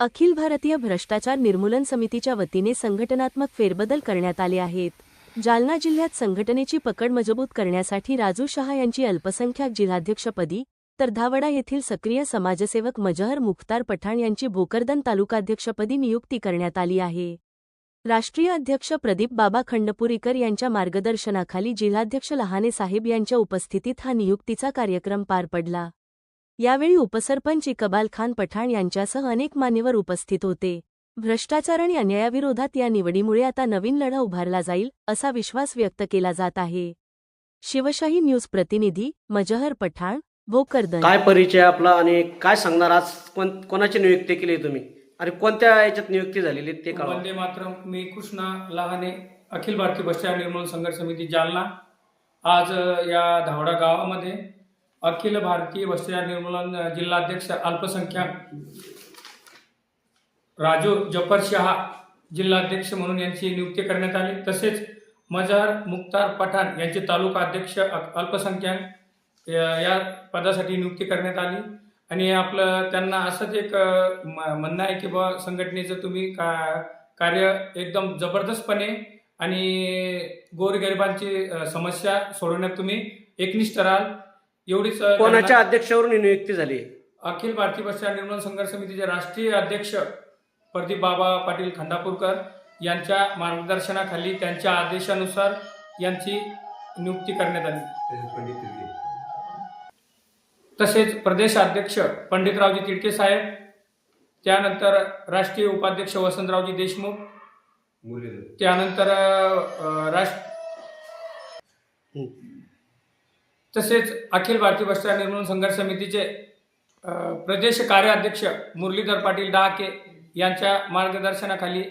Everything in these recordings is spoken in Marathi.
अखिल भारतीय भ्रष्टाचार निर्मूलन समितीच्या वतीने संघटनात्मक फेरबदल करण्यात आले आहेत. जालना जिल्ह्यात संघटनेची पकड मजबूत करण्यासाठी राजू शहा यांची अल्पसंख्याक जिल्हाध्यक्षपदी तर धावडा येथील सक्रिय समाजसेवक मजहर मुख्तार पठाण यांची भोकरदन तालुकाध्यक्षपदी नियुक्ती करण्यात आली आहे. राष्ट्रीय अध्यक्ष प्रदीप बाबा खंडपुरीकर यांच्या मार्गदर्शनाखाली जिल्हाध्यक्ष लहाने साहेब यांच्या उपस्थितीत हा नियुक्तीचा कार्यक्रम पार पडला. यावेळी उपसरपंच इकबाल खान पठाण यांच्यासह अनेक मान्यवर उपस्थित होते. भ्रष्टाचार आणि अन्यायाविरोधात या निवडीमुळे आता नवीन लढा उभारला जाईल असा विश्वास व्यक्त केला जात आहे. शिवशाही न्यूज प्रतिनिधी मजहर पठाण भोकरदन. काय परिचय आपला आणि काय सांगणार आज? कोण कोणाची नियुक्ती केली तुम्ही? आणि कोणत्या याच्यात नियुक्ती झालेली ते कळवा. वंदे मातरम मी कृष्णा लहाने अखिल भारतीय भ्रष्टाचार निर्मूलन संघर्ष समिती जालना. आज अ, या धावडा गावामध्ये अखिल भारतीय भ्रष्टाचार निर्मूलन जिल्हाध्यक्ष अल्पसंख्याक राजू जफर शहा जिल्हाध्यक्ष म्हणून यांची नियुक्ती करण्यात आली. तसेच मजार मुख्तार पठाण यांचे तालुका अध्यक्ष अल्पसंख्याक या या पदासाठी नियुक्ती करण्यात आली. आणि आपलं त्यांना असंच एक म- म्हणणं आहे की बा संघटनेचं तुम्ही का कार्य एकदम जबरदस्तपणे आणि गोरगरिबांची समस्या सोडवण्यात तुम्ही एकनिष्ठ राहाल. एवढीच कोणाच्या अध्यक्षावरून ही नियुक्ती झाली? अखिल भारतीय भ्रष्टाचार निर्मूलन संघर्ष समितीचे राष्ट्रीय अध्यक्ष प्रदीप बाबा पाटील खंडापूरकर यांच्या मार्गदर्शनाखाली त्यांच्या आदेशानुसार यांची नियुक्ती करण्यात आली. तसेच प्रदेशाध्यक्ष पंडितरावजी तिडके साहेब त्यानंतर राष्ट्रीय उपाध्यक्ष वसंतरावजी देशमुख त्यानंतर राष्ट्र. तसेच अखिल भारतीय भ्रष्टाचार निर्मूलन संघर्ष समितीचे प्रदेश कार्याध्यक्ष मुरलीधर पाटील डहाके यांच्या मार्गदर्शनाखाली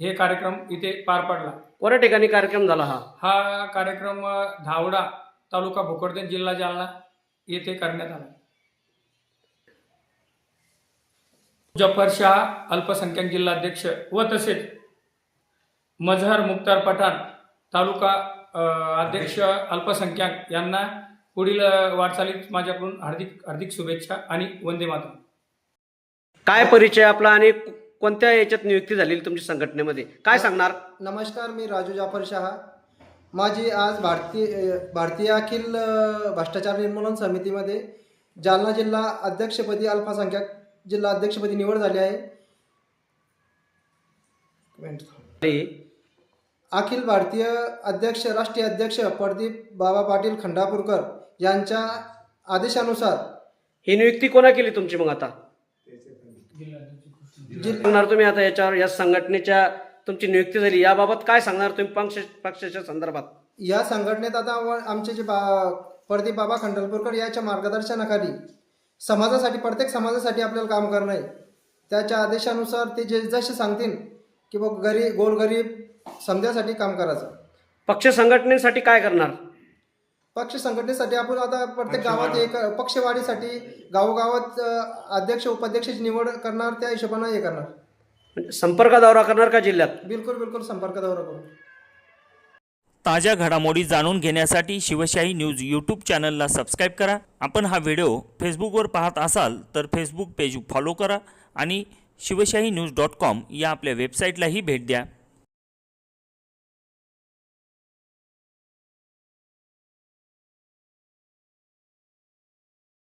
हे कार्यक्रम इथे पार पडला. कोण्या ठिकाणी कार्यक्रम झाला हा? हा कार्यक्रम धावडा तालुका भोकरदन जिल्हा जालना येथे करण्यात आला. जफर शाह अल्पसंख्याक जिल्हाध्यक्ष व तसेच मजहर मुख्तार पठाण तालुका अध्यक्ष अल्पसंख्याक यांना पुढील वाटचालीत माझ्याकडून हार्दिक हार्दिक शुभेच्छा आणि वंदे मातरम. काय परिचय आपला आणि कोणत्या याच्यात नियुक्ती झालेली तुमच्या संघटनेमध्ये? काय सांगणार? नमस्कार मी राजू जाफर शहा. माझी आज भारतीय भारतीय अखिल भ्रष्टाचार निर्मूलन समितीमध्ये जालना जिल्हा अध्यक्षपदी अल्पसंख्याक जिल्हा अध्यक्षपदी निवड झाली आहे. अखिल भारतीय अध्यक्ष राष्ट्रीय अध्यक्ष प्रदीप बाबा पाटील खंडापूरकर यांच्या आदेशानुसार ही नियुक्ती कोणा केली तुमची मग आता? सांगणार तुम्ही आता याच्यावर या संघटनेच्या तुमची नियुक्ती झाली याबाबत काय सांगणार तुम्ही पक्ष पक्षाच्या संदर्भात? या संघटनेत आता व- आमचे जे बा प्रदीप बाबा खंडलपूरकर याच्या मार्गदर्शनाखाली समाजासाठी प्रत्येक समाजासाठी आपल्याला काम करणं आहे. त्याच्या आदेशानुसार ते जे जसे सांगतील की बघ गरीब गोरगरीब समजासाठी काम करायचं. पक्ष संघटनेसाठी काय करणार? पक्ष संघटनेसाठी आपण आता प्रत्येक गावात एक पक्षवाढीसाठी गावोगावात अध्यक्ष उपाध्यक्षाची निवड करणार त्या हिशोबानं हे करणार. म्हणजे संपर्क दौरा करणार का जिल्ह्यात? बिलकुल बिलकुल संपर्क दौरा करू. ताज्या घडामोडी जाणून घेण्यासाठी शिवशाही न्यूज यूट्यूब चॅनलला सबस्क्राईब करा. आपण हा व्हिडिओ फेसबुकवर पाहत असाल तर फेसबुक पेज फॉलो करा आणि शिवशाही न्यूज डॉट कॉम या आपल्या वेबसाईटलाही भेट द्या.